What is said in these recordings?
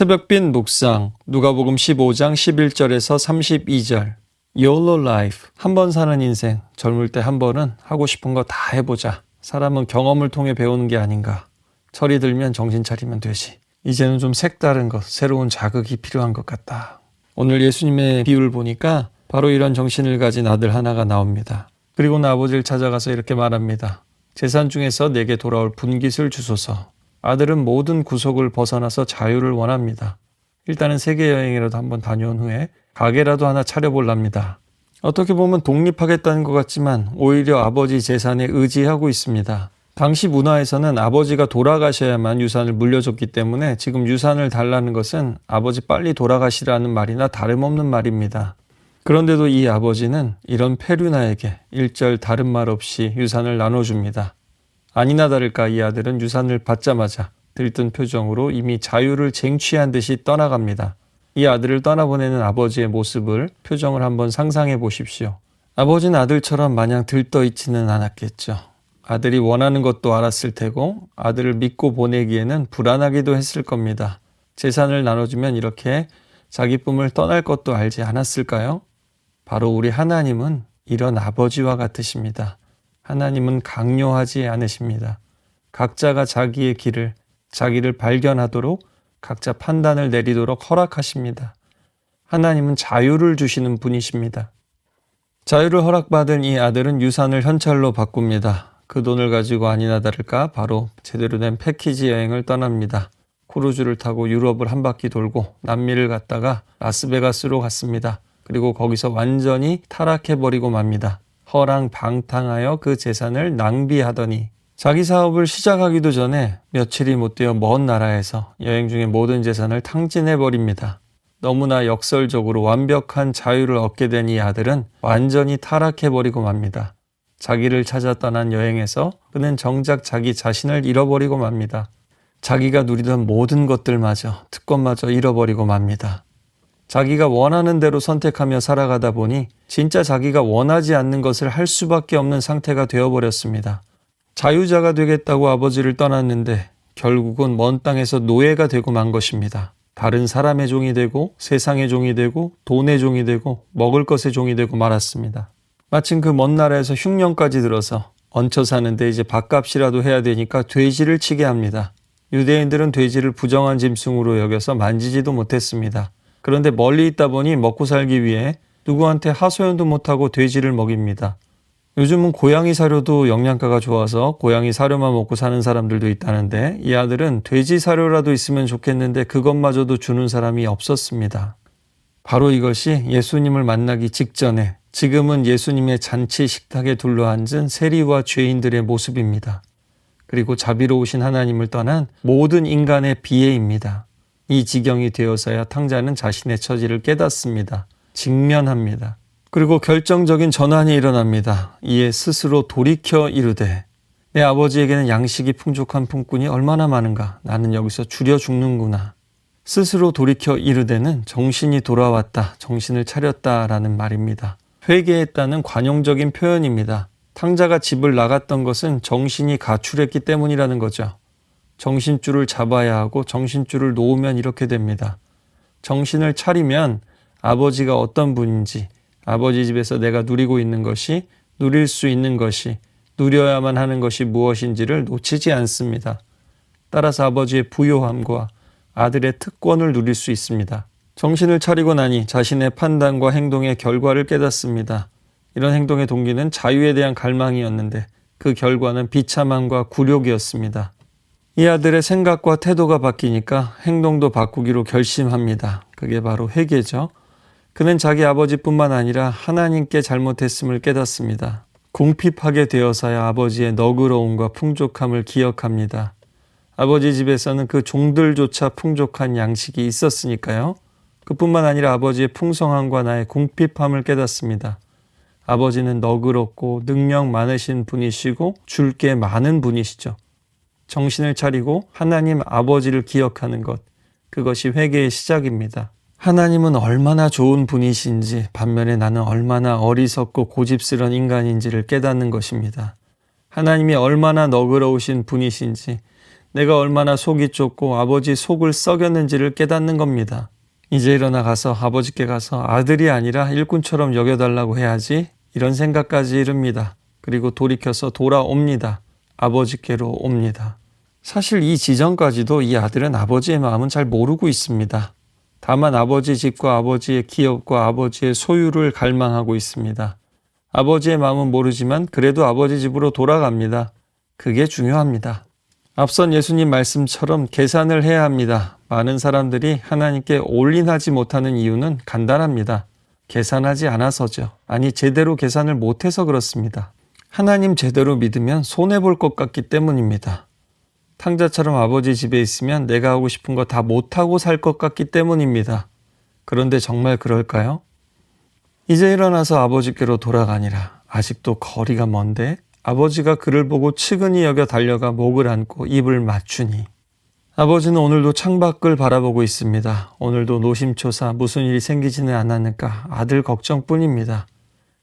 새벽빛 묵상 누가복음 15장 11절에서 32절. YOLO life 한 번 사는 인생 젊을 때 한 번은 하고 싶은 거 다 해보자. 사람은 경험을 통해 배우는 게 아닌가. 철이 들면 정신 차리면 되지. 이제는 좀 색다른 것 새로운 자극이 필요한 것 같다. 오늘 예수님의 비유를 보니까 바로 이런 정신을 가진 아들 하나가 나옵니다. 그리고 아버지를 찾아가서 이렇게 말합니다. 재산 중에서 내게 돌아올 분깃을 주소서 아들은 모든 구속을 벗어나서 자유를 원합니다. 일단은 세계 여행이라도 한번 다녀온 후에 가게라도 하나 차려볼랍니다. 어떻게 보면 독립하겠다는 것 같지만 오히려 아버지 재산에 의지하고 있습니다. 당시 문화에서는 아버지가 돌아가셔야만 유산을 물려줬기 때문에 지금 유산을 달라는 것은 아버지 빨리 돌아가시라는 말이나 다름없는 말입니다. 그런데도 이 아버지는 이런 페류나에게 일절 다른 말 없이 유산을 나눠줍니다. 아니나 다를까 이 아들은 유산을 받자마자 들뜬 표정으로 이미 자유를 쟁취한 듯이 떠나갑니다. 이 아들을 떠나보내는 아버지의 모습을 표정을 한번 상상해 보십시오. 아버지는 아들처럼 마냥 들떠 있지는 않았겠죠. 아들이 원하는 것도 알았을 테고 아들을 믿고 보내기에는 불안하기도 했을 겁니다. 재산을 나눠주면 이렇게 자기 꿈을 떠날 것도 알지 않았을까요? 바로 우리 하나님은 이런 아버지와 같으십니다. 하나님은 강요하지 않으십니다. 각자가 자기의 길을, 자기를 발견하도록 각자 판단을 내리도록 허락하십니다. 하나님은 자유를 주시는 분이십니다. 자유를 허락받은 이 아들은 유산을 현찰로 바꿉니다. 그 돈을 가지고 아니나 다를까 바로 제대로 된 패키지 여행을 떠납니다. 크루즈를 타고 유럽을 한 바퀴 돌고 남미를 갔다가 라스베가스로 갔습니다. 그리고 거기서 완전히 타락해버리고 맙니다. 허랑 방탕하여 그 재산을 낭비하더니 자기 사업을 시작하기도 전에 며칠이 못 되어 먼 나라에서 여행 중에 모든 재산을 탕진해 버립니다. 너무나 역설적으로 완벽한 자유를 얻게 된 이 아들은 완전히 타락해 버리고 맙니다. 자기를 찾아 떠난 여행에서 그는 정작 자기 자신을 잃어버리고 맙니다. 자기가 누리던 모든 것들마저 특권마저 잃어버리고 맙니다. 자기가 원하는 대로 선택하며 살아가다 보니 진짜 자기가 원하지 않는 것을 할 수밖에 없는 상태가 되어버렸습니다. 자유자가 되겠다고 아버지를 떠났는데 결국은 먼 땅에서 노예가 되고 만 것입니다. 다른 사람의 종이 되고 세상의 종이 되고 돈의 종이 되고 먹을 것의 종이 되고 말았습니다. 마침 그 먼 나라에서 흉년까지 들어서 얹혀 사는데 이제 밥값이라도 해야 되니까 돼지를 치게 합니다. 유대인들은 돼지를 부정한 짐승으로 여겨서 만지지도 못했습니다. 그런데 멀리 있다 보니 먹고 살기 위해 누구한테 하소연도 못하고 돼지를 먹입니다. 요즘은 고양이 사료도 영양가가 좋아서 고양이 사료만 먹고 사는 사람들도 있다는데 이 아들은 돼지 사료라도 있으면 좋겠는데 그것마저도 주는 사람이 없었습니다. 바로 이것이 예수님을 만나기 직전에 지금은 예수님의 잔치 식탁에 둘러앉은 세리와 죄인들의 모습입니다. 그리고 자비로우신 하나님을 떠난 모든 인간의 비애입니다. 이 지경이 되어서야 탕자는 자신의 처지를 깨닫습니다. 직면합니다. 그리고 결정적인 전환이 일어납니다. 이에 스스로 돌이켜 이르되 내 아버지에게는 양식이 풍족한 품꾼이 얼마나 많은가 나는 여기서 줄여 죽는구나. 스스로 돌이켜 이르되는 정신이 돌아왔다, 정신을 차렸다라는 말입니다. 회개했다는 관용적인 표현입니다. 탕자가 집을 나갔던 것은 정신이 가출했기 때문이라는 거죠. 정신줄을 잡아야 하고 정신줄을 놓으면 이렇게 됩니다. 정신을 차리면 아버지가 어떤 분인지, 아버지 집에서 내가 누리고 있는 것이, 누릴 수 있는 것이, 누려야만 하는 것이 무엇인지를 놓치지 않습니다. 따라서 아버지의 부요함과 아들의 특권을 누릴 수 있습니다. 정신을 차리고 나니 자신의 판단과 행동의 결과를 깨닫습니다. 이런 행동의 동기는 자유에 대한 갈망이었는데 그 결과는 비참함과 굴욕이었습니다. 이 아들의 생각과 태도가 바뀌니까 행동도 바꾸기로 결심합니다. 그게 바로 회개죠. 그는 자기 아버지뿐만 아니라 하나님께 잘못했음을 깨닫습니다. 궁핍하게 되어서야 아버지의 너그러움과 풍족함을 기억합니다. 아버지 집에서는 그 종들조차 풍족한 양식이 있었으니까요. 그뿐만 아니라 아버지의 풍성함과 나의 궁핍함을 깨닫습니다. 아버지는 너그럽고 능력 많으신 분이시고 줄 게 많은 분이시죠. 정신을 차리고 하나님 아버지를 기억하는 것, 그것이 회개의 시작입니다. 하나님은 얼마나 좋은 분이신지 반면에 나는 얼마나 어리석고 고집스런 인간인지를 깨닫는 것입니다. 하나님이 얼마나 너그러우신 분이신지 내가 얼마나 속이 좁고 아버지 속을 썩였는지를 깨닫는 겁니다. 이제 일어나 가서 아버지께 가서 아들이 아니라 일꾼처럼 여겨달라고 해야지 이런 생각까지 이릅니다. 그리고 돌이켜서 돌아옵니다. 아버지께로 옵니다. 사실 이 지점까지도 이 아들은 아버지의 마음은 잘 모르고 있습니다. 다만 아버지 집과 아버지의 기업과 아버지의 소유를 갈망하고 있습니다. 아버지의 마음은 모르지만 그래도 아버지 집으로 돌아갑니다. 그게 중요합니다. 앞선 예수님 말씀처럼 계산을 해야 합니다. 많은 사람들이 하나님께 올인하지 못하는 이유는 간단합니다. 계산하지 않아서죠. 아니, 제대로 계산을 못해서 그렇습니다. 하나님 제대로 믿으면 손해볼 것 같기 때문입니다. 탕자처럼 아버지 집에 있으면 내가 하고 싶은 거 다 못하고 살 것 같기 때문입니다. 그런데 정말 그럴까요? 이제 일어나서 아버지께로 돌아가니라. 아직도 거리가 먼데 아버지가 그를 보고 측은히 여겨 달려가 목을 안고 입을 맞추니 아버지는 오늘도 창밖을 바라보고 있습니다. 오늘도 노심초사 무슨 일이 생기지는 않았는가 아들 걱정뿐입니다.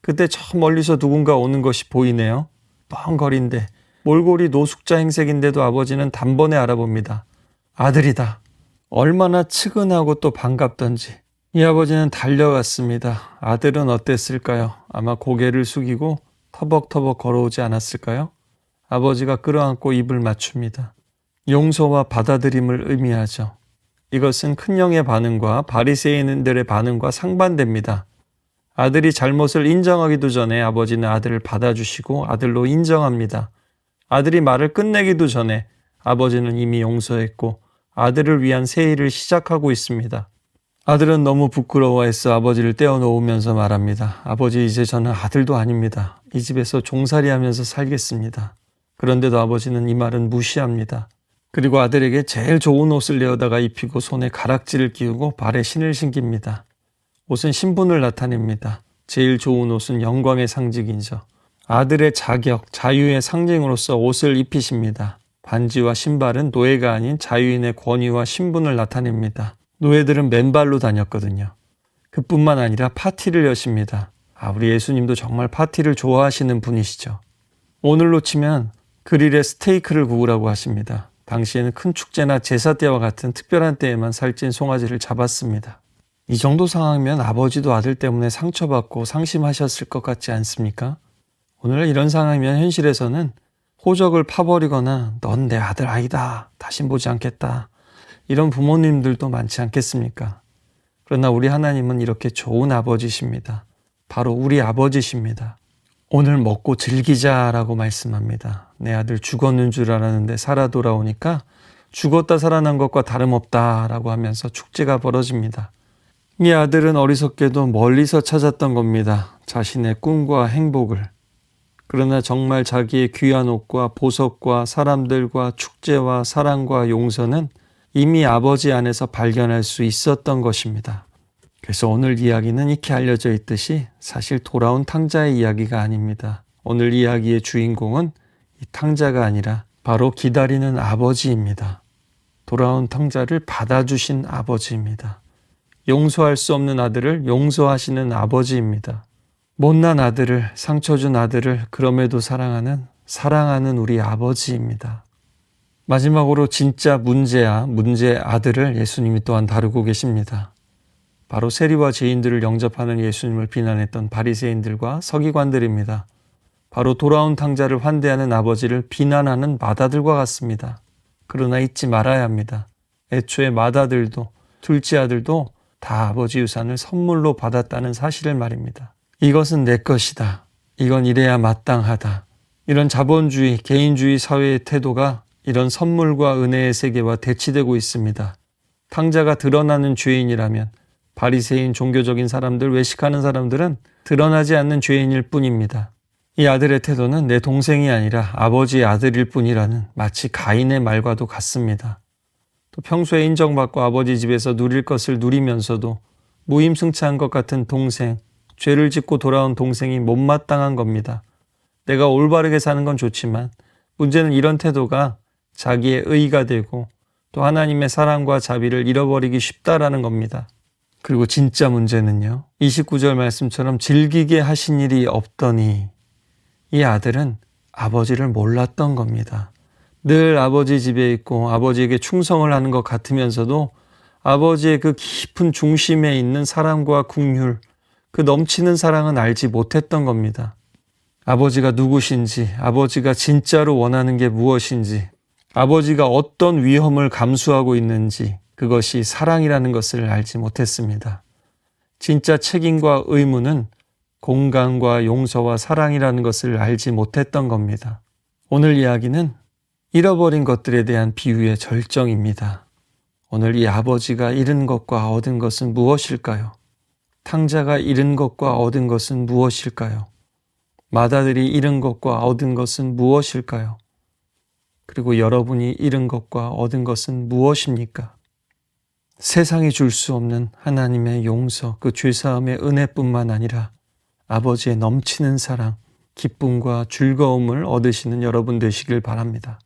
그때 저 멀리서 누군가 오는 것이 보이네요. 뻥거린데 몰골이 노숙자 행색인데도 아버지는 단번에 알아봅니다. 아들이다. 얼마나 측은하고 또 반갑던지. 이 아버지는 달려갔습니다. 아들은 어땠을까요? 아마 고개를 숙이고 터벅터벅 걸어오지 않았을까요? 아버지가 끌어안고 입을 맞춥니다. 용서와 받아들임을 의미하죠. 이것은 큰형의 반응과 바리새인들의 반응과 상반됩니다. 아들이 잘못을 인정하기도 전에 아버지는 아들을 받아주시고 아들로 인정합니다. 아들이 말을 끝내기도 전에 아버지는 이미 용서했고 아들을 위한 새 일을 시작하고 있습니다. 아들은 너무 부끄러워해서 아버지를 떼어놓으면서 말합니다. 아버지 이제 저는 아들도 아닙니다. 이 집에서 종살이 하면서 살겠습니다. 그런데도 아버지는 이 말은 무시합니다. 그리고 아들에게 제일 좋은 옷을 내어다가 입히고 손에 가락지를 끼우고 발에 신을 신깁니다. 옷은 신분을 나타냅니다. 제일 좋은 옷은 영광의 상징이죠. 아들의 자격, 자유의 상징으로서 옷을 입히십니다. 반지와 신발은 노예가 아닌 자유인의 권위와 신분을 나타냅니다. 노예들은 맨발로 다녔거든요. 그뿐만 아니라 파티를 여십니다. 아, 우리 예수님도 정말 파티를 좋아하시는 분이시죠. 오늘로 치면 그릴에 스테이크를 구우라고 하십니다. 당시에는 큰 축제나 제사 때와 같은 특별한 때에만 살찐 송아지를 잡았습니다. 이 정도 상황이면 아버지도 아들 때문에 상처받고 상심하셨을 것 같지 않습니까? 오늘 이런 상황이면 현실에서는 호적을 파버리거나 넌 내 아들 아이다. 다신 보지 않겠다. 이런 부모님들도 많지 않겠습니까? 그러나 우리 하나님은 이렇게 좋은 아버지십니다. 바로 우리 아버지십니다. 오늘 먹고 즐기자라고 말씀합니다. 내 아들 죽었는 줄 알았는데 살아 돌아오니까 죽었다 살아난 것과 다름없다라고 하면서 축제가 벌어집니다. 이 아들은 어리석게도 멀리서 찾았던 겁니다. 자신의 꿈과 행복을. 그러나 정말 자기의 귀한 옷과 보석과 사람들과 축제와 사랑과 용서는 이미 아버지 안에서 발견할 수 있었던 것입니다. 그래서 오늘 이야기는 이렇게 알려져 있듯이 사실 돌아온 탕자의 이야기가 아닙니다. 오늘 이야기의 주인공은 이 탕자가 아니라 바로 기다리는 아버지입니다. 돌아온 탕자를 받아주신 아버지입니다. 용서할 수 없는 아들을 용서하시는 아버지입니다. 못난 아들을, 상처 준 아들을 그럼에도 사랑하는, 사랑하는 우리 아버지입니다. 마지막으로 진짜 문제야, 문제 아들을 예수님이 또한 다루고 계십니다. 바로 세리와 죄인들을 영접하는 예수님을 비난했던 바리새인들과 서기관들입니다. 바로 돌아온 탕자를 환대하는 아버지를 비난하는 마다들과 같습니다. 그러나 잊지 말아야 합니다. 애초에 마다들도 둘째 아들도 다 아버지 유산을 선물로 받았다는 사실을 말입니다. 이것은 내 것이다. 이건 이래야 마땅하다. 이런 자본주의, 개인주의 사회의 태도가 이런 선물과 은혜의 세계와 대치되고 있습니다. 탕자가 드러나는 죄인이라면 바리새인 종교적인 사람들, 외식하는 사람들은 드러나지 않는 죄인일 뿐입니다. 이 아들의 태도는 내 동생이 아니라 아버지의 아들일 뿐이라는 마치 가인의 말과도 같습니다. 또 평소에 인정받고 아버지 집에서 누릴 것을 누리면서도 무임승차한 것 같은 동생, 죄를 짓고 돌아온 동생이 못마땅한 겁니다. 내가 올바르게 사는 건 좋지만 문제는 이런 태도가 자기의 의가 되고 또 하나님의 사랑과 자비를 잃어버리기 쉽다라는 겁니다. 그리고 진짜 문제는요. 29절 말씀처럼 즐기게 하신 일이 없더니 이 아들은 아버지를 몰랐던 겁니다. 늘 아버지 집에 있고 아버지에게 충성을 하는 것 같으면서도 아버지의 그 깊은 중심에 있는 사랑과 궁휼, 그 넘치는 사랑은 알지 못했던 겁니다. 아버지가 누구신지, 아버지가 진짜로 원하는 게 무엇인지, 아버지가 어떤 위험을 감수하고 있는지, 그것이 사랑이라는 것을 알지 못했습니다. 진짜 책임과 의무는 공간과 용서와 사랑이라는 것을 알지 못했던 겁니다. 오늘 이야기는 잃어버린 것들에 대한 비유의 절정입니다. 오늘 이 아버지가 잃은 것과 얻은 것은 무엇일까요? 탕자가 잃은 것과 얻은 것은 무엇일까요? 마다들이 잃은 것과 얻은 것은 무엇일까요? 그리고 여러분이 잃은 것과 얻은 것은 무엇입니까? 세상이 줄 수 없는 하나님의 용서, 그 죄사함의 은혜뿐만 아니라 아버지의 넘치는 사랑, 기쁨과 즐거움을 얻으시는 여러분 되시길 바랍니다.